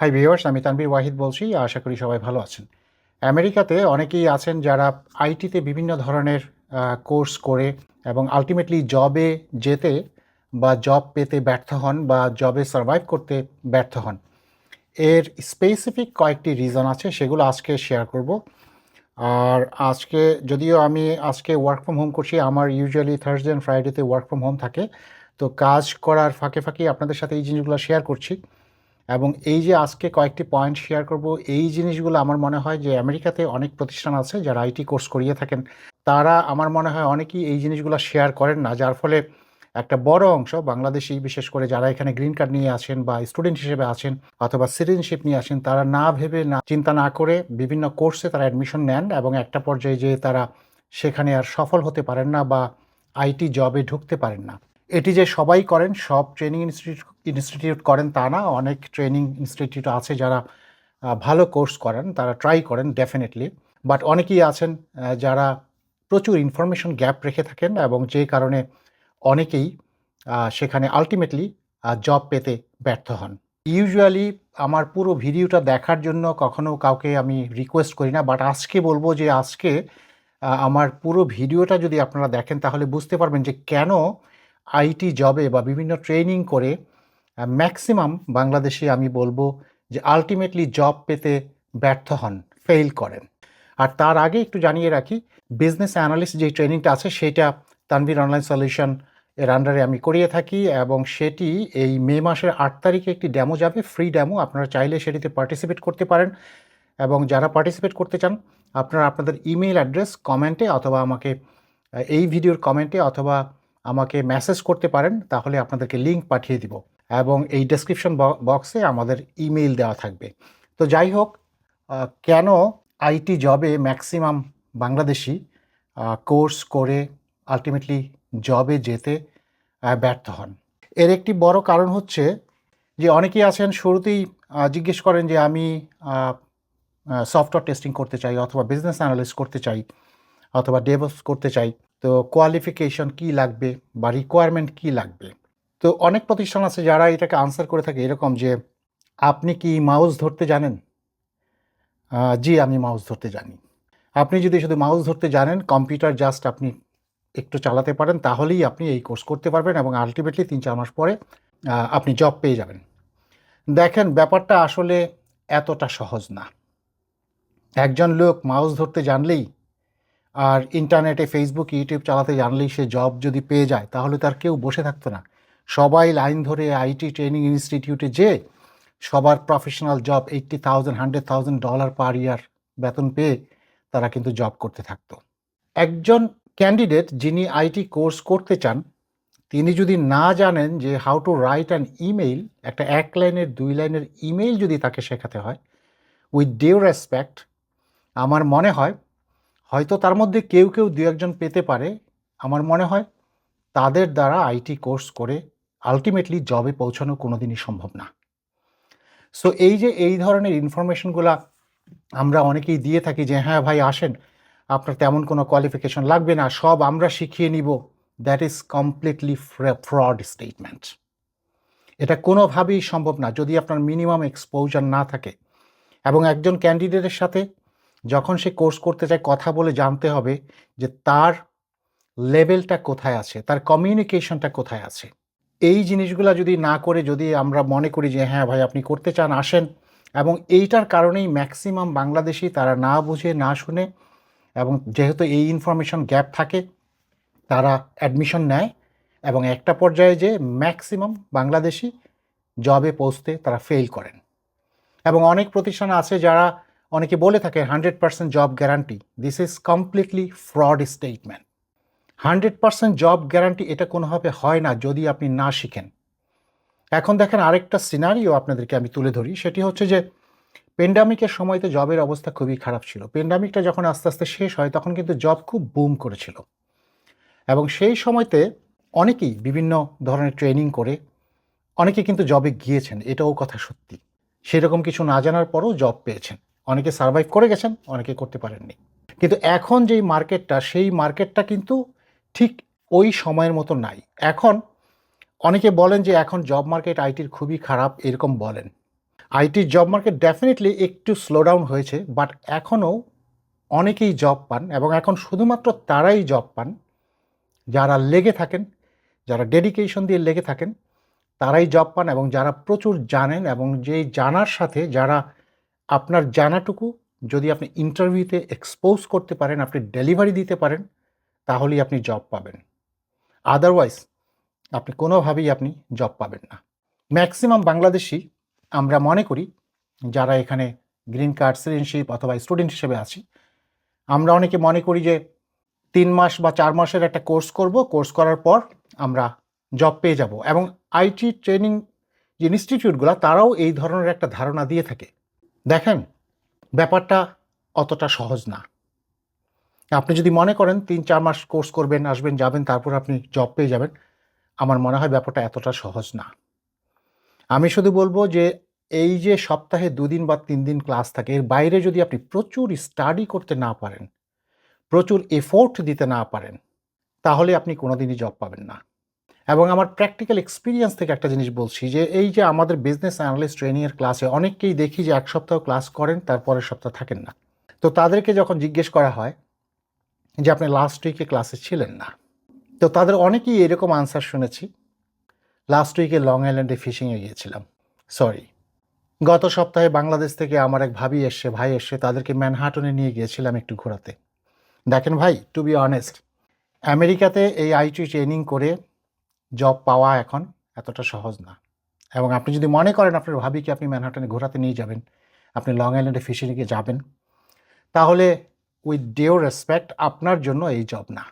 Hi viewers আমি তানবীর ওয়াহিদ বলছি। আশা করি সবাই ভালো আছেন। আমেরিকাতে অনেকেই আছেন যারা আইটিতে বিভিন্ন ধরনের কোর্স করে এবং আলটিমেটলি জবে যেতে বা জব পেতে ব্যর্থ হন বা জবে সার্ভাইভ করতে ব্যর্থ হন। এর স্পেসিফিক কয়েকটি রিজন আছে, সেগুলো আজকে শেয়ার করব। আর আজকে যদিও আমি আজকে ওয়ার্ক ফ্রম হোম করছি, আমার ইউজুয়ালি থার্সডে অ্যান্ড ফ্রাইডেতে ওয়ার্ক ফ্রম হোম থাকে। তো কাজ করার ফাঁকে ফাঁকে আপনাদের সাথে এই জিনিসগুলো শেয়ার করছি। এবং এই যে আজকে কয়েকটি পয়েন্ট শেয়ার করব, এই জিনিসগুলো আমার মনে হয় যে আমেরিকাতে অনেক প্রতিষ্ঠান আছে যারা আইটি কোর্স করিয়ে থাকেন। তারা আমার মনে হয় অনেকেই এই জিনিসগুলো শেয়ার করেন না, যার ফলে একটা বড় অংশ, বাংলাদেশি বিশেষ করে যারা এখানে গ্রিন কার্ড নিয়ে আসেন বা স্টুডেন্ট হিসেবে আছেন অথবা সিটিজেনশিপ নিয়ে আসেন তারা না ভেবে, না চিন্তা না করে বিভিন্ন কোর্সে তারা অ্যাডমিশন নেন এবং একটা পর্যায়ে যে তারা সেখানে আর সফল হতে পারেন না বা আইটি জবে ঢুকতে পারেন না। এটি যে সবাই করেন, সব ট্রেনিং ইনস্টিটিউট ইনস্টিটিউট করেন তা না। অনেক ট্রেনিং ইনস্টিটিউট আছে যারা ভালো কোর্স করেন, তারা ট্রাই করেন ডেফিনেটলি বাট অনেকেই আছেন যারা প্রচুর ইনফরমেশন গ্যাপ রেখে থাকেন এবং যে কারণে অনেকেই সেখানে আলটিমেটলি জব পেতে ব্যর্থ হন। ইউজুয়ালি আমার পুরো ভিডিওটা দেখার জন্য কখনো কাউকে আমি রিকোয়েস্ট করি না বাট আজকে বলব যে আজকে আমার পুরো ভিডিওটা যদি আপনারা দেখেন তাহলে বুঝতে পারবেন যে কেন আইটি জবে বা বিভিন্ন ট্রেনিং করে ম্যাক্সিমাম বাংলাদেশে আমি বলব যে আলটিমেটলি জব পেতে ব্যর্থ হন ফেল করেন। আর তার আগে একটু জানিয়ে রাখি, বিজনেস অ্যানালিস্ট যে ট্রেনিংটা আছে সেটা তানভীর অনলাইন সলিউশন এর আন্ডারে আমি করিয়ে থাকি এবং সেটি এই মে মাসের আট তারিখে একটি ডেমো যাবে ফ্রি ডেমো। আপনারা চাইলে সেটিতে পার্টিসিপেট করতে পারেন এবং যারা পার্টিসিপেট করতে চান, আপনারা আপনাদের ইমেল অ্যাড্রেস কমেন্টে অথবা আমাকে এই ভিডিওর কমেন্টে অথবা আমাকে মেসেজ করতে পারেন, তাহলে আপনাদেরকে লিঙ্ক পাঠিয়ে দিব এবং এই ডেসক্রিপশন বক্সে আমাদের ইমেইল দেওয়া থাকবে। তো যাই হোক কেন আইটি জবে ম্যাক্সিমাম বাংলাদেশি কোর্স করে আলটিমেটলি জবে যেতে ব্যর্থ হন? এর একটি বড় কারণ হচ্ছে যে অনেকেই আছেন, শুরুতেই জিজ্ঞেস করেন যে আমি সফটওয়্যার টেস্টিং করতে চাই অথবা বিজনেস অ্যানালিস্ট করতে চাই অথবা ডেভেলপ করতে চাই। তো কোয়ালিফিকেশন কি লাগবে বা রিকোয়ারমেন্ট কি লাগবে? তো অনেক প্রতিষ্ঠান আছে যারা এটাকে আনসার করে থাকে এরকম যে, আপনি কি মাউস ধরতে জানেন? জি, আমি মাউস ধরতে জানি। আপনি যদি শুধু মাউস ধরতে জানেন কম্পিউটার জাস্ট আপনি একটু চালাতে পারেন, তাহলেই আপনি এই কোর্স করতে পারবেন এবং আলটিমেটলি তিন চার মাস পরে আপনি জব পেয়ে যাবেন। দেখেন, ব্যাপারটা আসলে এতটা সহজ না। একজন লোক মাউস ধরতে জানলেই আর ইন্টারনেটে ফেসবুক ইউটিউব চালাতে জানলেই সে জব যদি পেয়ে যায়, তাহলে তার কেউ বসে থাকতো না। সবাই লাইন ধরে আইটি ট্রেনিং ইনস্টিটিউটে যে সবার professional job eighty thousand hundred thousand dollar per year বেতন পেয়ে তারা কিন্তু জব করতে থাকতো। একজন ক্যান্ডিডেট যিনি আইটি কোর্স করতে চান, তিনি যদি না জানেন যে how to write an email একটা এক লাইনের, দুই লাইনের ইমেইল যদি তাকে শেখাতে হয় উইথ ডিউ রেসপেক্ট আমার মনে হয় হয়তো তার মধ্যে কেউ কেউ দু একজন পেতে পারে। আমার মনে হয় তাদের দ্বারা আইটি কোর্স করে আলটিমেটলি জবে পৌঁছানো কোনোদিনই সম্ভব না। সো এই যে এই ধরনের ইনফরমেশনগুলো আমরা অনেকেই দিয়ে থাকি যে হ্যাঁ ভাই, আসেন। আপনার তেমন কোনো কোয়ালিফিকেশন লাগবে না। সব আমরা শিখিয়ে নিব। That is completely fraud statement এটা কোনোভাবেই সম্ভব না। যদি আপনার মিনিমাম এক্সপোজার না থাকে এবং একজন ক্যান্ডিডেটের সাথে যখন সে কোর্স করতে চায় কথা বলে জানতে হবে যে তার লেভেলটা কোথায় আছে, তার কমিউনিকেশনটা কোথায় আছে। এই জিনিসগুলো যদি না করে, যদি আমরা মনে করি যে হ্যাঁ ভাই, আপনি করতে চান, আসেন। এবং এইটার কারণেই ম্যাক্সিমাম বাংলাদেশি তারা না বুঝে, না শুনে এবং যেহেতু এই ইনফরমেশন গ্যাপ থাকে, তারা অ্যাডমিশন নেয় এবং একটা পর্যায়ে যে ম্যাক্সিমাম বাংলাদেশি জবে পৌঁছতে তারা ফেল করেন। এবং অনেক প্রতিষ্ঠান আছে যারা অনেকে বলে থাকে hundred percent job guarantee. This is completely fraud statement hundred percent job guarantee এটা কোনোভাবে হয় না যদি আপনি না শিখেন। এখন দেখেন আরেকটা সিনারিও আপনাদেরকে আমি তুলে ধরি। সেটি হচ্ছে যে পেন্ডামিকের সময়তে জবের অবস্থা খুবই খারাপ ছিল। পেন্ডামিকটা যখন আস্তে আস্তে শেষ হয়, তখন কিন্তু জব খুব বুম করেছিল। এবং সেই সময়তে অনেকেই বিভিন্ন ধরনের ট্রেনিং করে অনেকে কিন্তু জবে গিয়েছেন, এটাও কথা সত্যি। সেরকম কিছু না জানার পরও জব পেয়েছেন। অনেকে সার্ভাইভ করে গেছেন, অনেকে করতে পারেননি। কিন্তু এখন যেই মার্কেটটা সেই মার্কেটটা কিন্তু ঠিক ওই সময়ের মতো নাই। এখন অনেকে বলেন যে এখন জব মার্কেট আইটির খুবই খারাপ, এরকম বলেন। আইটির জব মার্কেট ডেফিনেটলি একটু স্লো ডাউন হয়েছে বাট এখনও অনেকেই জব পান এবং এখন শুধুমাত্র তারাই জব পান। যারা লেগে থাকেন, যারা ডেডিকেশন দিয়ে লেগে থাকেন, তারাই জব পান এবং যারা প্রচুর জানেন এবং যেই জানার সাথে যারা আপনার জানাটুকু যদি আপনি ইন্টারভিউতে এক্সপোজ করতে পারেন, আপনি ডেলিভারি দিতে পারেন, তাহলেই আপনি জব পাবেন। আদারওয়াইজ আপনি কোনোভাবেই আপনি জব পাবেন না। ম্যাক্সিমাম বাংলাদেশি আমরা মনে করি, যারা এখানে গ্রিন কার্ড সিটিজেনশিপ অথবা স্টুডেন্ট হিসেবে আছি, আমরা অনেকে মনে করি যে তিন মাস বা চার মাসের একটা কোর্স করব কোর্স করার পর আমরা জব পেয়ে যাব। এবং আইটি ট্রেনিং যে ইনস্টিটিউটগুলো তারাও এই ধরনের একটা ধারণা দিয়ে থাকে। দেখেন, ব্যাপারটা অতটা সহজ না। আপনি যদি মনে করেন তিন চার মাস কোর্স করবেন, আসবেন, যাবেন, তারপর আপনি জব পেয়ে যাবেন, আমার মনে হয় ব্যাপারটা এতটা সহজ না। আমি শুধু বলব যে, এই যে সপ্তাহে দুদিন বা তিন দিন ক্লাস থাকে, এর বাইরে যদি আপনি প্রচুর স্টাডি করতে না পারেন, প্রচুর এফোর্ট দিতে না পারেন, তাহলে আপনি কোনোদিনই জব পাবেন না। এবং আমার প্র্যাকটিক্যাল এক্সপিরিয়েন্স থেকে একটা জিনিস বলছি যে, এই যে আমাদের বিজনেস অ্যানালিস্ট ট্রেনিংয়ের ক্লাসে অনেককেই দেখি যে এক সপ্তাহ ক্লাস করেন তারপরের সপ্তাহ থাকেন না। তো তাদেরকে যখন জিজ্ঞেস করা হয় যে, আপনি লাস্ট উইকে ক্লাসে ছিলেন না? তো তাদের অনেকেই এরকম আনসার শুনেছি। লাস্ট উইকে লং আইল্যান্ডে ফিশিংয়ে গিয়েছিলাম। সরি গত সপ্তাহে বাংলাদেশ থেকে আমার এক ভাবি এসছে, ভাই এসছে, তাদেরকে ম্যানহাটনে নিয়ে গিয়েছিলাম একটু ঘোরাতে। দেখেন ভাই টু বি অনেস্ট আমেরিকাতে এই আইটি ট্রেনিং করে জব পাওয়া এখন এতটা সহজ না। এবং আপনি যদি মনে করেন আপনার ভাবিকে আপনি ম্যানহাটনে ঘোরাতে নিয়ে যাবেন, আপনি লং আইল্যান্ডে ফিশিংয়ে যাবেন, তাহলে উইথ ডিও রেসপেক্ট আপনার জন্য এই জব না।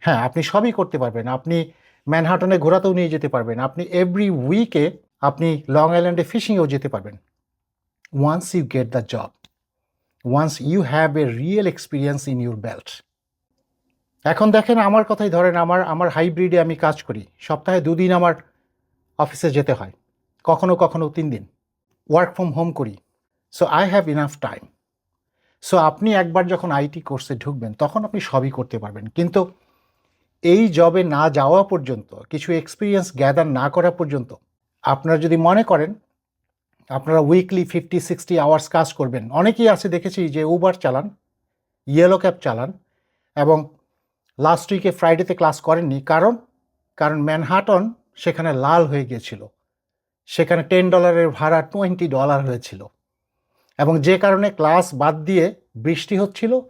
হ্যাঁ আপনি সবই করতে পারবেন। আপনি ম্যানহাটনে ঘোরাতেও নিয়ে যেতে পারবেন। আপনি এভরি উইকে আপনি লং আইল্যান্ডে ফিশিংয়েও যেতে পারবেন। Once you get the job once you have a real experience in your belt এখন দেখেন আমার কথাই ধরেন, আমার আমার হাইব্রিডে আমি কাজ করি। সপ্তাহে দুদিন আমার অফিসে যেতে হয়। কখনো কখনো তিন দিন। ওয়ার্ক ফ্রম হোম করি। So I have enough time so আপনি একবার যখন আইটি কোর্সে ঢুকবেন, তখন আপনি সবই করতে পারবেন। কিন্তু এই জবে না যাওয়া পর্যন্ত, কিছু এক্সপিরিয়েন্স গ্যাদার না করা পর্যন্ত, আপনারা যদি মনে করেন, আপনারা উইকলি ফিফটি সিক্সটি আওয়ার্স কাজ করবেন। অনেকেই আছে, দেখেছি, যে উবার চালান ইয়েলো ক্যাব চালান এবং লাস্ট উইকে ফ্রাইডেতে ক্লাস করেননি। কারণ? কারণ ম্যানহাটন সেখানে লাল হয়ে গিয়েছিল। সেখানে টেন ডলারের ভাড়া টোয়েন্টি ডলার হয়েছিল। এবং যে কারণে ক্লাস বাদ দিয়ে বৃষ্টি হচ্ছিল,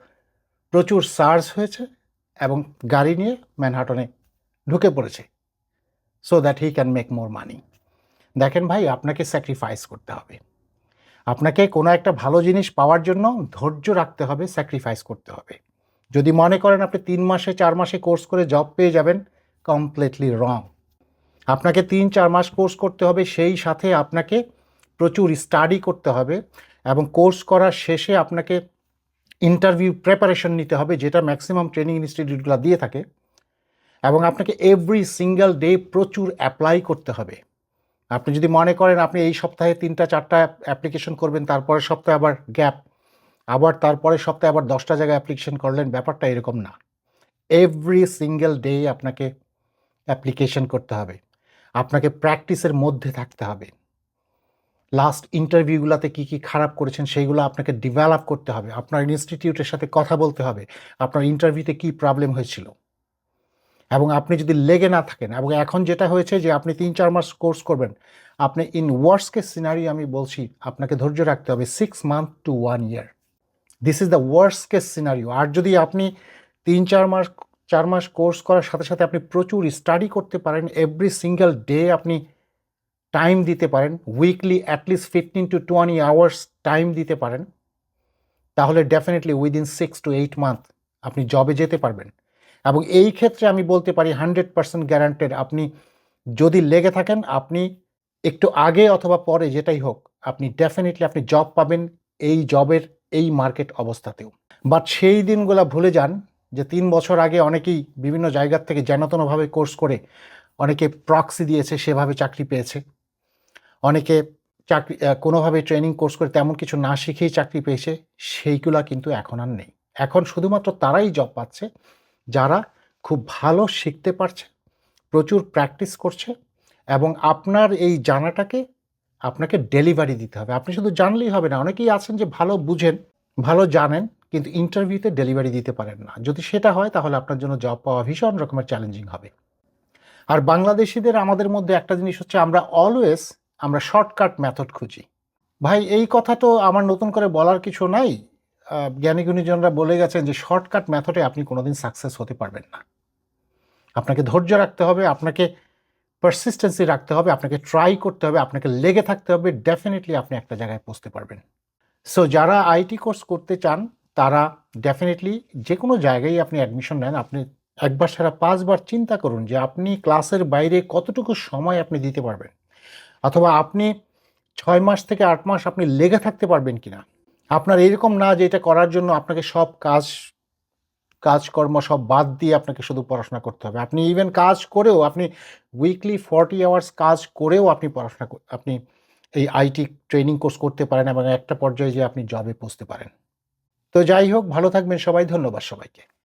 প্রচুর সার্জ হয়েছে এবং গাড়ি নিয়ে ম্যানহাটনে ঢুকে পড়েছে। So that he can make more money দেখেন ভাই, আপনাকে স্যাক্রিফাইস করতে হবে। আপনাকে কোনো একটা ভালো জিনিস পাওয়ার জন্য ধৈর্য রাখতে হবে স্যাক্রিফাইস করতে হবে। যদি মনে করেন আপনি তিন মাসে, চার মাসে কোর্স করে জব পেয়ে যাবেন কমপ্লিটলি রং আপনাকে তিন, চার মাস কোর্স করতে হবে, সেই সাথে আপনাকে প্রচুর স্টাডি করতে হবে এবং কোর্স করার শেষে আপনাকে ইন্টারভিউ প্রেপারেশন নিতে হবে, যেটা ম্যাক্সিমাম ট্রেনিং ইনস্টিটিউটগুলো দিয়ে থাকে। এবং আপনাকে এভরি সিঙ্গেল ডে প্রচুর অ্যাপ্লাই করতে হবে। আপনি যদি মনে করেন আপনি এই সপ্তাহে তিনটা, চারটা অ্যাপ্লিকেশন করবেন, তারপরের সপ্তাহে আবার গ্যাপ আবার তারপরের সপ্তাহে আবার দশটা জায়গায় অ্যাপ্লিকেশন করলেন, ব্যাপারটা এরকম না। এভরি সিঙ্গেল ডে আপনাকে অ্যাপ্লিকেশন করতে হবে। আপনাকে প্র্যাকটিসের মধ্যে থাকতে হবে। লাস্ট ইন্টারভিউগুলোতে কী কী খারাপ করেছেন সেইগুলো আপনাকে ডেভেলপ করতে হবে। আপনার ইনস্টিটিউটের সাথে কথা বলতে হবে, আপনার ইন্টারভিউতে কী প্রবলেম হয়েছিল। এবং আপনি যদি লেগে না থাকেন, এবং এখন যেটা হয়েছে যে আপনি তিন, চার মাস কোর্স করবেন, আপনি ইন ওয়ার্স কেস সিনারি আমি বলছি, আপনাকে ধৈর্য রাখতে হবে six month to one year this is the worse case scenario আর যদি আপনি তিন, চার মাস চার মাস কোর্স করার সাথে সাথে আপনি প্রচুর স্টাডি করতে পারেন এভরি সিঙ্গেল ডে আপনি টাইম দিতে পারেন weekly at least fifteen to twenty hours time দিতে পারেন, তাহলে definitely within six to eight month আপনি জবে যেতে পারবেন। এবং এই ক্ষেত্রে আমি বলতে পারি হান্ড্রেড পার্সেন্ট গ্যারান্টেড আপনি যদি লেগে থাকেন, আপনি একটু আগে অথবা পরে যেটাই হোক, আপনি ডেফিনেটলি আপনি জব পাবেন, এই জবের এই মার্কেট অবস্থাতেও। বাট সেই দিনগুলো ভুলে যান যে তিন বছর আগে অনেকেই বিভিন্ন জায়গার থেকে যেনতনভাবে কোর্স করে অনেকে প্রক্সি দিয়েছে, সেভাবে চাকরি পেয়েছে। অনেকে চাকরি কোনোভাবে ট্রেনিং কোর্স করে তেমন কিছু না শিখেই চাকরি পেয়েছে, সেইগুলা কিন্তু এখন আর নেই। এখন শুধুমাত্র তারাই জব পাচ্ছে, যারা খুব ভালো শিখতে পারছে, প্রচুর প্র্যাকটিস করছে এবং আপনার এই জানাটাকে আপনাকে ডেলিভারি দিতে হবে। আপনি শুধু জানলেই হবে না, অনেকেই আছেন যে ভালো বুঝেন, ভালো জানেন, কিন্তু ইন্টারভিউতে ডেলিভারি দিতে পারেন না। যদি সেটা হয়, তাহলে আপনার জন্য জব পাওয়া ভীষণ রকমের চ্যালেঞ্জিং হবে। আর বাংলাদেশিদের আমাদের মধ্যে একটা জিনিস হচ্ছে, আমরা অলওয়েজ আমরা শর্টকাট মেথড খুঁজি। ভাই, এই কথা তো আমার নতুন করে বলার কিছু নাই। জ্ঞানী গুণীজনরা বলে গেছেন যে শর্টকাট মেথডে আপনি কোনোদিন সাকসেস হতে পারবেন না। আপনাকে ধৈর্য রাখতে হবে, আপনাকে পারসিস্টেন্সি রাখতে হবে, আপনাকে ট্রাই করতে হবে, আপনাকে লেগে থাকতে হবে ডেফিনেটলি আপনি একটা জায়গায় পৌঁছতে পারবেন। সো যারা আইটি কোর্স করতে চান, তারা ডেফিনেটলি যে কোনো জায়গায় আপনি অ্যাডমিশন নেন, আপনি একবার সারা পাঁচবার চিন্তা করুন যে আপনি ক্লাসের বাইরে কতটুকু সময় আপনি দিতে পারবেন। অথবা আপনি ছয় মাস থেকে আট মাস আপনি লেগে থাকতে পারবেন কিনা। আপনার এরকম না যে এটা করার জন্য আপনাকে সব কাজ কাজকর্ম সব বাদ দিয়ে আপনাকে শুধু পড়াশোনা করতে হবে। আপনি ইভেন কাজ করেও, আপনি উইকলি ফর্টি আওয়ার্স কাজ করেও আপনি পড়াশোনা আপনি এই আইটি ট্রেনিং কোর্স করতে পারেন এবং একটা পর্যায়ে যে আপনি জবে পৌঁছতে পারেন। তো যাই হোক, ভালো থাকবেন সবাই, ধন্যবাদ সবাইকে।